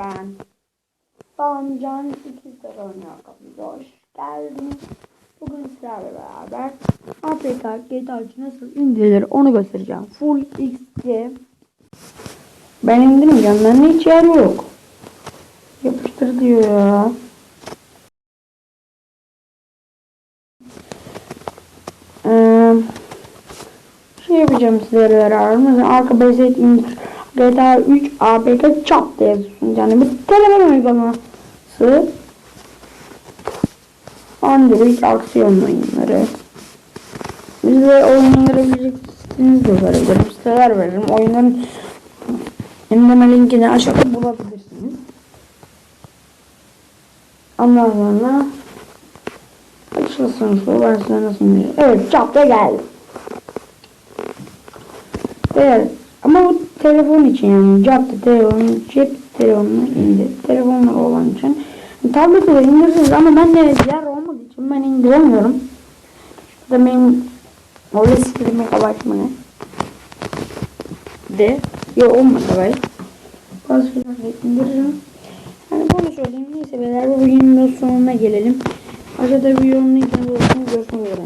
ben. Damcan ikizler oynuyor kapımıza hoş geldiniz. Bugün sizlerle beraber APK GTA'cı nasıl indirilir onu göstereceğim. Full XG. Ben indirmeyeceğim. Bende hiç yer yok. Yapıştır diyor ya. Eee şey yapacağım sizlere beraber. Mesela arka basit indir. GTA 3 APK çap diye. Yani bir telefon uygulaması. Android aksiyon oyunları. Bize oyun indirebileceksiniz de verebilirim. Siteler veririm. Oyunların indirme linkini aşağıda bulabilirsiniz. Ondan sonra açılsın şu ben size nasıl. Evet çapta geldi. Evet. Ama bu telefon için yani cep telefonu, cep telefonunu indir. Telefonlar olan için. Tableti de indirirsiniz ama ben de yer olmadığı için ben indiremiyorum. Şurada benim öyle 0 megabayt mı ne? De. Yok 10 megabayt. Bazı şeyler indiririm. Yani bunu söyleyeyim. Neyse beyler bu videonun sonuna gelelim. Aşağıda videonun linkini bulursunuz. Görüşmek üzere.